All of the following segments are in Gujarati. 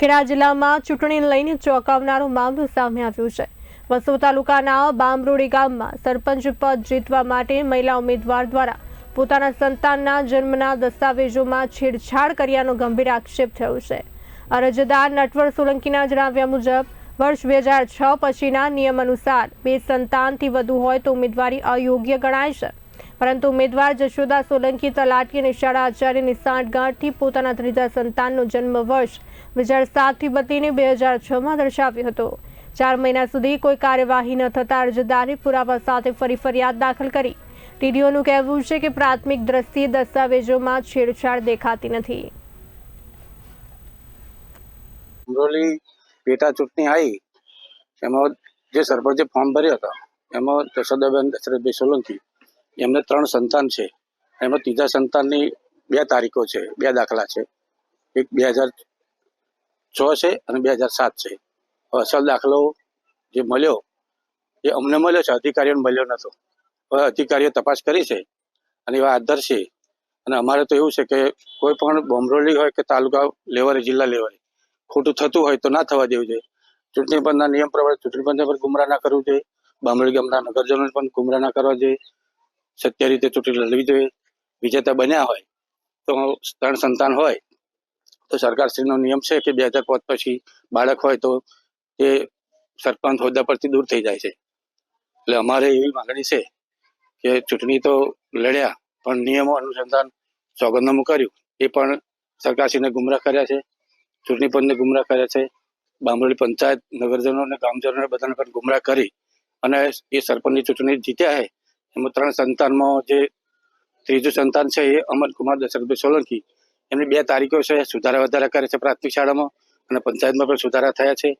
ખેડા જિલ્લામાં ચૂંટણીને લઈને ચોંકાવનારો મામલો સામે આવ્યો છે. વસો તાલુકાના બામરોડી ગામમાં સરપંચ પદ જીતવા માટે મહિલા ઉમેદવાર દ્વારા પોતાના સંતાનના જન્મના દસ્તાવેજોમાં છેડછાડ કર્યાનો ગંભીર આક્ષેપ થયો છે. અરજદાર નટવર સોલંકીના જણાવ્યા મુજબ, વર્ષ બે હજાર છ પછીના નિયમ અનુસાર બે સંતાનથી વધુ હોય તો ઉમેદવારી અયોગ્ય ગણાય છે. પરંતુ ઉમેદવાર જશોદા સોલંકી તલાટી અને શાળા આચાર્યની સાંઠગાંઠથી પોતાના ત્રીજા સંતાનનો જન્મ વર્ષ બે હજાર સાતથી બતીને બે હજાર છમાં દર્શાવ્યો હતો. ચાર મહિના સુધી કોઈ કાર્યવાહી ન થતાં અરજદારે પુરાવા સાથે ફરી ફરિયાદ દાખલ કરી. ટીડીઓનું કહેવું છે કે પ્રાથમિક દ્રષ્ટિએ દસ્તાવેજોમાં છેડછાડ દેખાતી નથી. અમરોલી પેટા ચૂંટણી આવી, એમાં જે સરપંચે ફોર્મ ભર્યો હતો, એમાં જશોદાબેન દશરથભાઈ સોલંકી એમને ત્રણ સંતાન છે. એમાં ત્રીજા સંતાનની બે તારીખો છે, બે દાખલા છે. એક બે હજાર છ છે અને બે હજાર સાત છે. હવે અસલ દાખલો જે મળ્યો, એ અમને મળ્યો છે, અધિકારીઓને મળ્યો નહોતો હવે અધિકારીઓ તપાસ કરી છે અને એવા આધાર છે. અને અમારે તો એવું છે કે કોઈ પણ બોમરોલી હોય કે તાલુકા લેવલે, જિલ્લા લેવલે, ખોટું થતું હોય તો ના થવા દેવું જોઈએ. ચૂંટણી પંચના નિયમ પ્રમાણે ચૂંટણી પંચ પણ ગુમરા ના કરવું જોઈએ. બામણી ગામના નગરજનોને પણ ગુમરા ના કરવા જોઈએ. સત્ય રીતે ચૂંટણી લડવી જોઈએ, વિજેતા બન્યા હોય, તો ત્રણ સંતાન હોય, તો સરકારશ્રીનો નિયમ છે કે બે હજાર પાંચ પછી બાળક હોય તો એ સરપંચ હોદ્દા પરથી દૂર થઈ જાય છે. એટલે અમારે એવી માગણી છે કે ચૂંટણી તો લડ્યા, પણ નિયમો અનુસંધાન સોગંદનામું કર્યું. એ પણ સરકારશ્રીને ગુમરાહ કર્યા છે, ચૂંટણી પંચને ગુમરાહ કર્યા છે, બામરોલી પંચાયત નગરજનો અને ગામજનોને બધાને પણ ગુમરાહ કરી અને એ સરપંચની ચૂંટણી જીત્યા છે એમાં ત્રણ સંતાનમાં જે ત્રીજું સંતાન છે એ અમરકુમાર દશરથભાઈ સોલંકી. એમની બે તારીખો છે, સુધારા વધારા કરે છે પ્રાથમિક શાળામાં અને પંચાયતમાં પણ સુધારા થયા છે.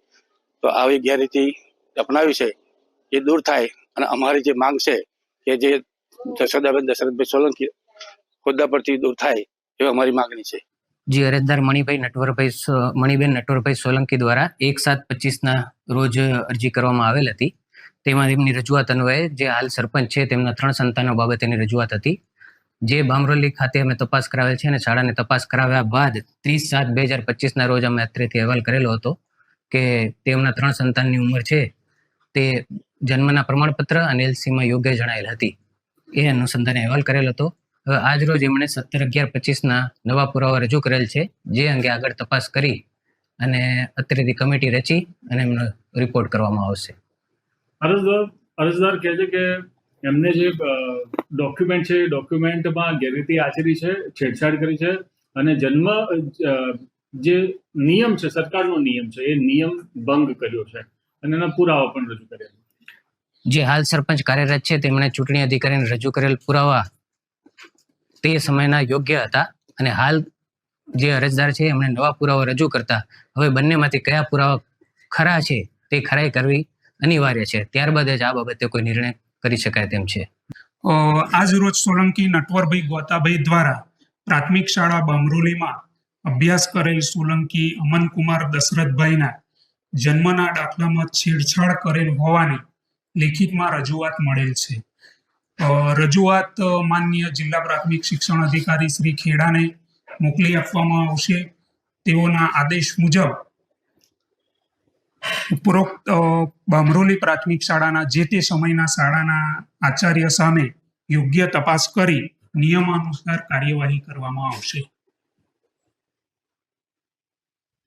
તો આવી ગેરરીતિ અપનાવી છે. એ દૂર થાય અને અમારી જે માંગ છે કે જે જશોદાબેન દશરથભાઈ સોલંકી હોદ્દા પરથી દૂર થાય એવી અમારી માંગણી છે. જે, અરજદાર મણિભાઈ નટવરભાઈ મણિબેન નટવરભાઈ સોલંકી દ્વારા એક સાત પચીસના રોજ અરજી કરવામાં આવેલ હતી. તેમાં તેમની રજૂઆત અન્વયે જે હાલ સરપંચ છે, તેમના ત્રણ સંતાનો બાબતેની રજૂઆત હતી. જે બામરોલી ખાતે અમે તપાસ કરાવેલ છે અને શાળાને તપાસ કરાવ્યા બાદ ત્રીસ સાત બે હજાર પચીસના રોજ અમે અત્રેથી અહેવાલ કરેલો હતો કે તેમના ત્રણ સંતાનની ઉંમર છે. તે જન્મના પ્રમાણપત્ર અને એલસીમાં યોગ્ય જણાયેલ હતી. એ અનુસંધાને અહેવાલ કરેલ હતો. હવે આજ રોજ એમણે સત્તર અગિયાર પચીસના નવા પુરાવા રજૂ કરેલ છે, જે અંગે આગળ તપાસ કરી અને અત્રેથી કમિટી રચી અને એમનો રિપોર્ટ કરવામાં આવશે. અરજદાર અરજદાર કહે છે કે એમને જે ડોક્યુમેન્ટ છે, એ ડોક્યુમેન્ટમાં ગેરરીતિ આચરી છે, છેડછાડ કરી છે અને જન્મ જે નિયમ છે, સરકારનો નિયમ છે, એ નિયમ ભંગ કર્યો છે અને એના પુરાવા પણ રજૂ કર્યા જે હાલ સરપંચ કાર્યરત છે, તેમણે ચૂંટણી અધિકારીને રજૂ કરેલ પુરાવા તે સમયના યોગ્ય હતા અને હાલ જે અરજદાર છે, એમણે નવા પુરાવા રજૂ કરતા. હવે બંનેમાંથી કયા પુરાવા ખરા છે, તે ખરાઈ કરવી અનિવાર્ય છે. ત્યારબાદ જ આ બાબતે કોઈ નિર્ણય કરી શકાય તેમ છે. આજ રોજ સોલંકી નટવરભાઈ ગોતાભાઈ દ્વારા પ્રાથમિક શાળા બામરોલીમાં અભ્યાસ કરેલ સોલંકી અમનકુમાર દશરથભાઈના જન્મના દાખલામાં છેડછાડ કરેલ હોવાની લેખિતમાં રજૂઆત મળેલ છે. રજૂઆત માન્ય જિલ્લા પ્રાથમિક શિક્ષણ અધિકારી શ્રી ખેડાને મોકલી આપવામાં આવશે. તેઓના આદેશ મુજબ ઉપરોક્ત બામરોલી પ્રાથમિક શાળાના જે તે સમયના શાળાના આચાર્ય સામે યોગ્ય તપાસ કરી નિયમાનુસાર કાર્યવાહી કરવામાં આવશે.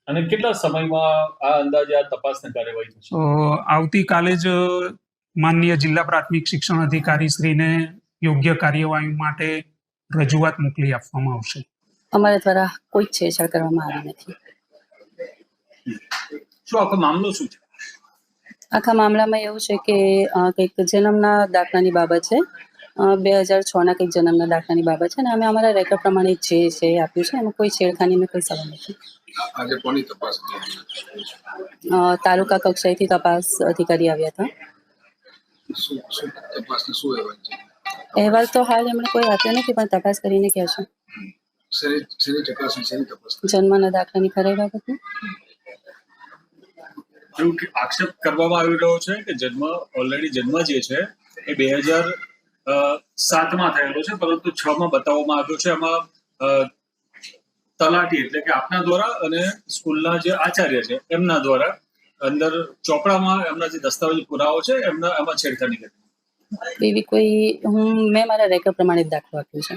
અને કેટલા સમયમાં આ અંદાજે આ તપાસની કાર્યવાહી થશે? આવતીકાલે જ માનનીય જિલ્લા પ્રાથમિક શિક્ષણ અધિકારી શ્રીને યોગ્ય કાર્યવાહી માટે રજૂઆત મોકલી આપવામાં આવશે. અમારા દ્વારા કોઈ છેડછાડ કરવામાં આવી નથી. શું આખો મામલો શું છે? આખા મામલામાં એવું છે કે કંઈક જન્મના દાખલાની બાબત છે. બે હજાર છના કંઈક જન્મના દાખલાની બાબત છે અને અમે અમારા રેકોર્ડ પ્રમાણે જે છે એ આપ્યું છે. એમાં કોઈ છેડખાની મેં કોઈ સવાલ નથી. આજે કોની તપાસ અ, તાલુકા કક્ષાએથી તપાસ અધિકારી આવ્યા હતા. અહેવાલ તો હાલ એમણે કોઈ આપ્યો નથી પણ તપાસ કરીને કહેશે જન્મના દાખલાની ખરાઈ બાબતની. એવું આક્ષેપ કરવામાં આવી રહ્યો છે કે જન્મ ઓલરેડી જન્મ જે છે, એ બે હજાર સાતમાં થયેલો છે, પરંતુ છ માં બતાવવામાં આવ્યો છે. એમાં તલાટી એટલે કે આપના દ્વારા અને સ્કૂલના જે આચાર્ય છે, એમના દ્વારા અંદર ચોપડામાં એમના જે દસ્તાવેજ પુરાવો છે, એમના, એમાં છેડખાની કરી. એવી કોઈ, હું, મેં મારા રેકર્ડ પ્રમાણે દાખલો આપ્યો છે.